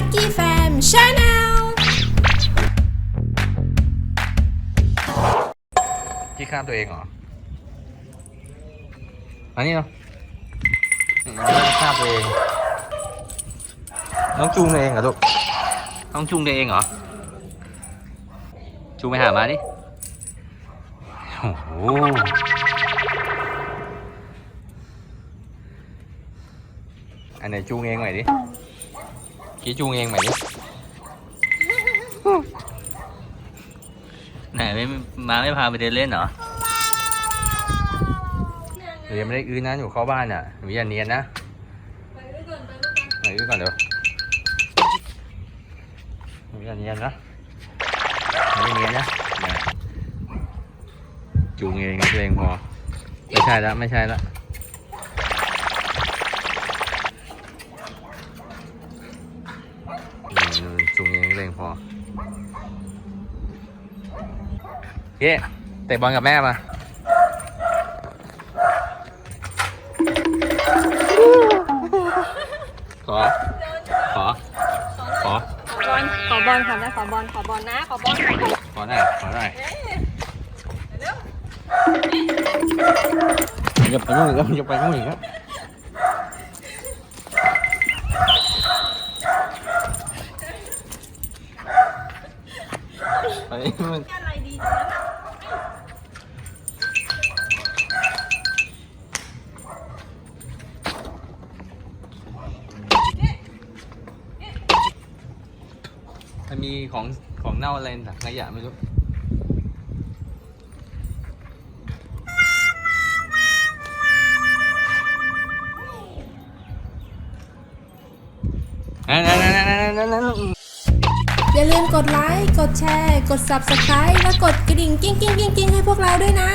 Lucky Fam Channel ที่ข้ามตัวเองเหรอ อันนี้เนาะที่ข้ามตัวเอง น้องจูงตัวเองเหรอลูก น้องจูงตัวเองเหรอ จูงไปหามาดิ โอ้โหอันไหนจูงเองใหม่ดิ กี้จูงเองใหม่ดิไหนไม่มาไม่พาไปเดินเล่นเหรอเดี๋ยวยังไม่ได้อื้อนะอยู่เข้าบ้านอะหนูอย่าเนียนนะไปอื้อก่อนเดี๋ยวหนูอย่าเนียนนะหนูไม่เนียนนะนะจูงเองตัวเองพอไม่ใช่ละไม่ใช่ละ เองตัวเองพอเย้เตะบอลกับแม่มาขอ ขอ ขอ ขอบอลขอบอลค่ะแม่ขอบอลขอบอลนะ ขอบอลขอหน่อยขอหน่อยอย่าไปนู่นอีกแล้วอย่าไปนู่นอีกแล้ว ไปนู่นมันมีของของเน่าอะไรถังขยะไม่รู้ นั่นนั่นนั่นนั่นนั่นนั่น อย่าลืมกดไลค์ กดแชร์ กด Subscribe และกดกระดิ่งกิ้งกิ้งกิ้งกิ้งให้พวกเราด้วยนะ